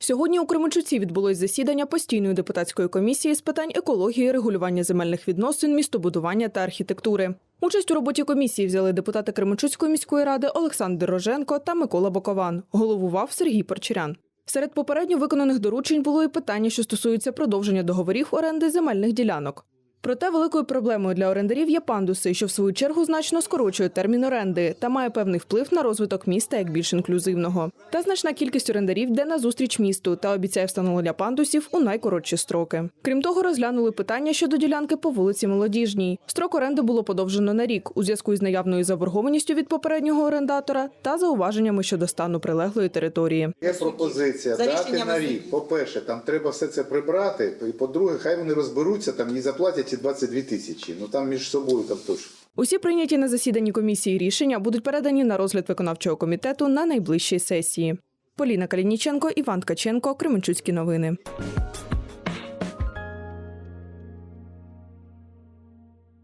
Сьогодні у Кременчуці відбулось засідання постійної депутатської комісії з питань екології, регулювання земельних відносин, містобудування та архітектури. Участь у роботі комісії взяли депутати Кременчуцької міської ради Олександр Роженко та Микола Бокован. Головував Сергій Порчерян. Серед попередньо виконаних доручень було і питання, що стосуються продовження договорів оренди земельних ділянок. Проте великою проблемою для орендарів є пандуси, що в свою чергу значно скорочує термін оренди та має певний вплив на розвиток міста як більш інклюзивного. Та значна кількість орендарів йде на зустріч місту та обіцяє встановлення пандусів у найкоротші строки. Крім того, розглянули питання щодо ділянки по вулиці Молодіжній. Строк оренди було подовжено на рік у зв'язку із наявною заборгованістю від попереднього орендатора та зауваженнями щодо стану прилеглої території. Є пропозиція За дати на рік. По-перше, там треба все це прибрати. І по-друге, хай вони розберуться там і заплатять ці 22 тисячі. Ну там між собою там теж. Усі прийняті на засіданні комісії рішення будуть передані на розгляд виконавчого комітету на найближчій сесії. Поліна Калініченко, Іван Ткаченко, Кременчуцькі новини.